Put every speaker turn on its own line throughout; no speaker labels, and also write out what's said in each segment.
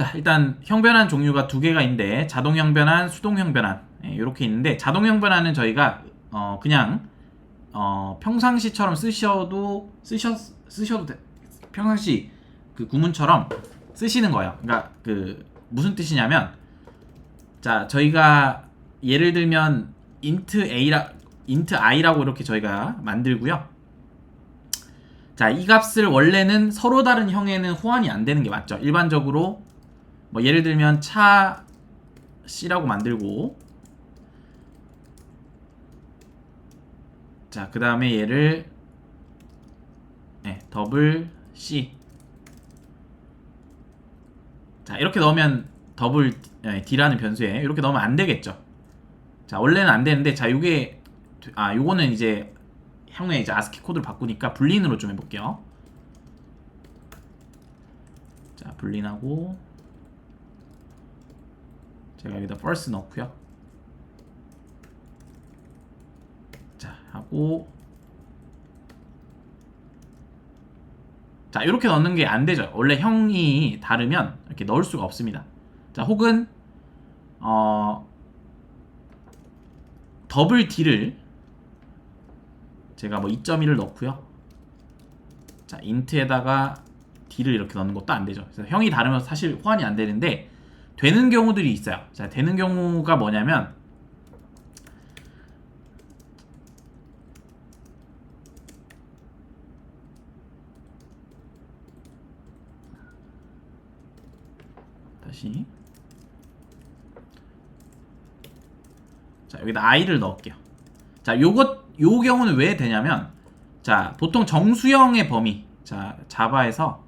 자, 일단 형변환 종류가 두 개가 있는데 자동 형변환, 수동 형변환 이렇게 있는데 자동 형변환은 저희가 어, 그냥 어, 평상시처럼 쓰셔도 쓰셔 쓰셔도 돼. 평상시 그 구문처럼 쓰시는 거예요. 그러니까 그 무슨 뜻이냐면 자, 저희가 예를 들면 int a라 int i라고 이렇게 저희가 만들고요. 자, 이 값을 원래는 서로 다른 형에는 호환이 안 되는 게 맞죠. 일반적으로 뭐 예를 들면 차 C라고 만들고 자, 그 다음에 얘를 네, 더블 C 자, 이렇게 넣으면 더블 네, D라는 변수에 이렇게 넣으면 안 되겠죠. 자, 원래는 안 되는데 자, 요게 아, 요거는 이제 향후에 이제 아스키 코드를 바꾸니까 불린으로 좀 해볼게요. 자, 불린하고 제가 여기다 first 넣고요. 자, 하고 자, 이렇게 넣는 게 안 되죠. 원래 형이 다르면 이렇게 넣을 수가 없습니다. 자, 혹은 어 더블 D를 제가 뭐 2.1을 넣고요. 자, 인트에다가 D를 이렇게 넣는 것도 안 되죠. 그래서 형이 다르면 사실 호환이 안 되는데 되는 경우들이 있어요. 자, 되는 경우가 뭐냐면 다시 자, 여기다 i를 넣을게요. 자, 요것 요 경우는 왜 되냐면 자, 보통 정수형의 범위. 자, 자바에서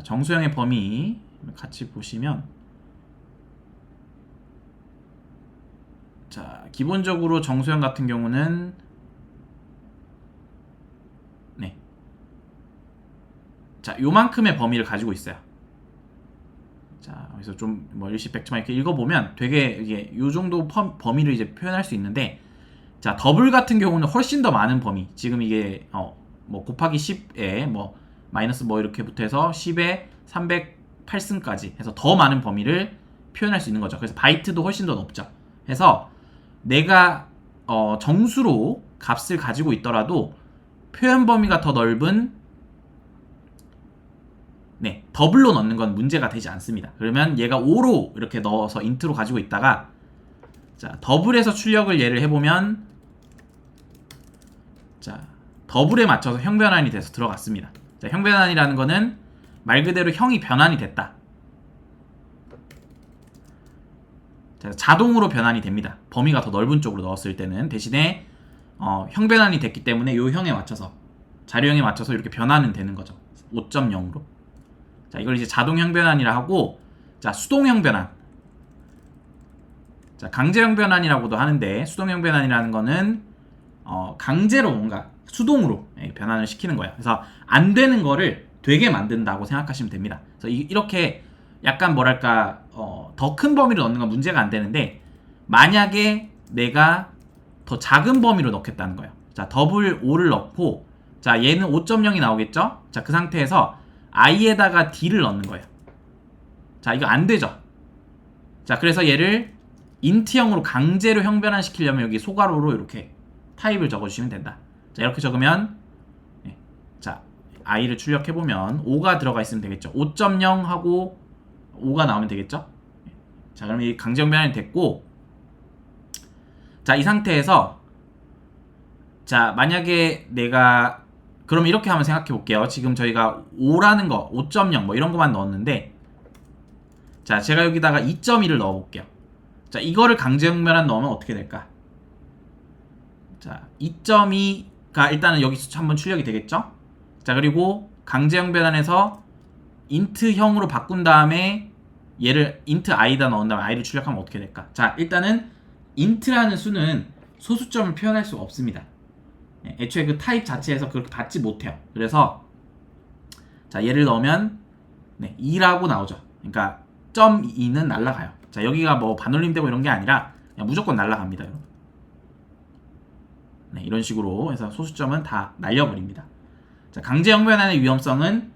자, 정수형의 범위 같이 보시면 자, 기본적으로 정수형 같은 경우는 네. 자, 요만큼의 범위를 가지고 있어요. 자, 그래서 좀뭐 일시백지만 이렇게 읽어보면 되게 이게 요 정도 범, 범위를 이제 표현할 수 있는데 자, 더블 같은 경우는 훨씬 더 많은 범위. 지금 이게 어 뭐 곱하기 10에 뭐 마이너스 뭐 이렇게부터 해서 10에 308승까지 해서 더 많은 범위를 표현할 수 있는 거죠. 그래서 바이트도 훨씬 더 높죠. 해서 내가 어 정수로 값을 가지고 있더라도 표현 범위가 더 넓은 네, 더블로 넣는 건 문제가 되지 않습니다. 그러면 얘가 5로 이렇게 넣어서 인트로 가지고 있다가 자, 더블에서 출력을 예를 해보면 자, 더블에 맞춰서 형 변환이 돼서 들어갔습니다. 자, 형 변환이라는 거는 말 그대로 형이 변환이 됐다. 자, 자동으로 변환이 됩니다. 범위가 더 넓은 쪽으로 넣었을 때는 대신에 어, 형 변환이 됐기 때문에 요 형에 맞춰서 자료형에 맞춰서 이렇게 변환은 되는 거죠. 5.0으로. 자, 이걸 이제 자동형 변환이라 하고 자, 수동형 변환. 자, 강제형 변환이라고도 하는데 수동형 변환이라는 거는 어, 강제로 뭔가 수동으로 예, 변환을 시키는 거예요. 그래서 안 되는 거를 되게 만든다고 생각하시면 됩니다. 그래서 이, 렇게 약간 뭐랄까 어, 더 큰 범위로 넣는 건 문제가 안 되는데 만약에 내가 더 작은 범위로 넣겠다는 거예요. 자, 더블 5를 넣고 자, 얘는 5.0이 나오겠죠? 자, 그 상태에서 i에다가 d를 넣는 거예요. 자, 이거 안 되죠? 자, 그래서 얘를 인트형으로 강제로 형변환 시키려면 여기 소괄호로 이렇게 타입을 적어주시면 된다. 자, 이렇게 적으면 네. 자, i를 출력해 보면 5가 들어가 있으면 되겠죠. 5.0 하고 5가 나오면 되겠죠. 네. 자, 그럼 이 강제형 변환이 됐고, 자, 이 상태에서 자, 만약에 내가 그럼 이렇게 한번 생각해 볼게요. 지금 저희가 5라는 거, 5.0 뭐 이런 것만 넣었는데 자, 제가 여기다가 2.1을 넣어 볼게요. 자, 이거를 강제형 변환 넣으면 어떻게 될까? 자, 2.2 가 일단은 여기 한번 출력이 되겠죠? 자, 그리고 강제형 변환에서 int형으로 바꾼 다음에 얘를 int i다 넣은 다음에 i를 출력하면 어떻게 될까? 자, 일단은 int라는 수는 소수점을 표현할 수가 없습니다. 예, 애초에 그 타입 자체에서 그렇게 받지 못해요. 그래서 자 얘를 넣으면 네, 2라고 나오죠. 그러니까 점 2는 날라가요. 자 여기가 뭐 반올림되고 이런 게 아니라 무조건 날라갑니다. 여러분. 네, 이런 식으로 해서 소수점은 다 날려버립니다. 자, 강제 형 변환의 위험성은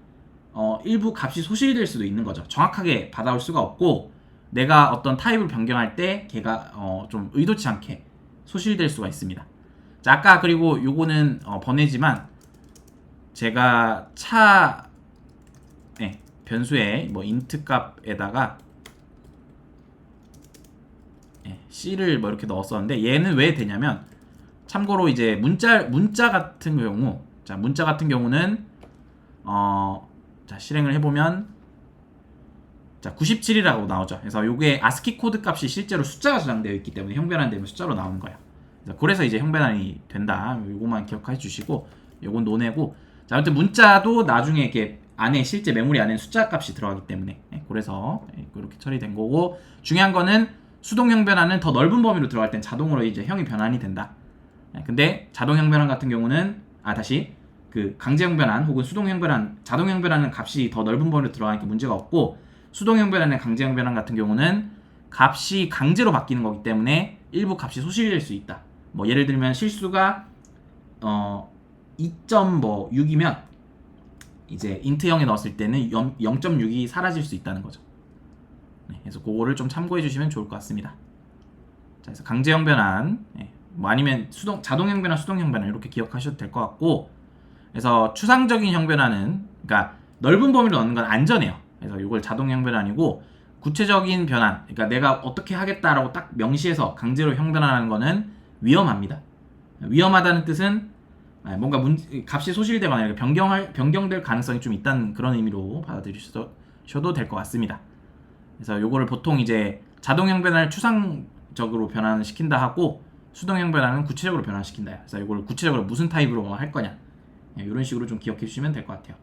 어, 일부 값이 소실될 수도 있는 거죠. 정확하게 받아올 수가 없고 내가 어떤 타입을 변경할 때 걔가 어, 좀 의도치 않게 소실될 수가 있습니다. 자, 아까 그리고 요거는 어, 번외지만 제가 차 네, 변수에 뭐 인트 값에다가 예, C를 뭐 이렇게 넣었었는데 얘는 왜 되냐면 참고로 이제 문자 문자 같은 경우 자 문자 같은 경우는 어 자 실행을 해보면 자 97이라고 나오죠. 그래서 요게 아스키 코드 값이 실제로 숫자가 저장되어 있기 때문에 형변환 되면 숫자로 나오는 거예요. 그래서 이제 형변환이 된다. 요거만 기억해 주시고 요건 노내고 자 아무튼 문자도 나중에 이렇게 안에 실제 메모리 안에 숫자 값이 들어가기 때문에 예, 그래서 예, 그렇게 처리된 거고 중요한 거는 수동 형 변환은 더 넓은 범위로 들어갈 땐 자동으로 이제 형이 변환이 된다. 예, 근데 자동 형 변환 같은 경우는 아 다시 그 강제 형 변환 혹은 수동 형 변환 자동 형 변환은 값이 더 넓은 범위로 들어가니까 문제가 없고 수동 형 변환의 강제 형 변환 같은 경우는 값이 강제로 바뀌는 거기 때문에 일부 값이 소실될 수 있다. 뭐 예를 들면 실수가 어 2.6이면 이제 인트형에 넣었을 때는 0, 0.6이 사라질 수 있다는 거죠. 네, 그래서 그거를 좀 참고해 주시면 좋을 것 같습니다. 자, 그래서 강제형 변환, 예, 뭐 아니면 수동 자동형 변환, 수동형 변환 이렇게 기억하셔도 될 것 같고, 그래서 추상적인 형 변환은 그러니까 넓은 범위로 넣는 건 안전해요. 그래서 이걸 자동형 변환이고 구체적인 변환, 그러니까 내가 어떻게 하겠다라고 딱 명시해서 강제로 형 변환하는 거는 위험합니다. 위험하다는 뜻은 아, 뭔가 문, 값이 소실되거나 이렇게 변경할 변경될 가능성이 좀 있다는 그런 의미로 받아들이셔도 될 것 같습니다. 그래서 요거를 보통 이제 자동형 변환을 추상적으로 변환을 시킨다 하고 수동형 변환은 구체적으로 변환시킨다. 그래서 이걸 구체적으로 무슨 타입으로 할 거냐 이런 식으로 좀 기억해 주시면 될 것 같아요.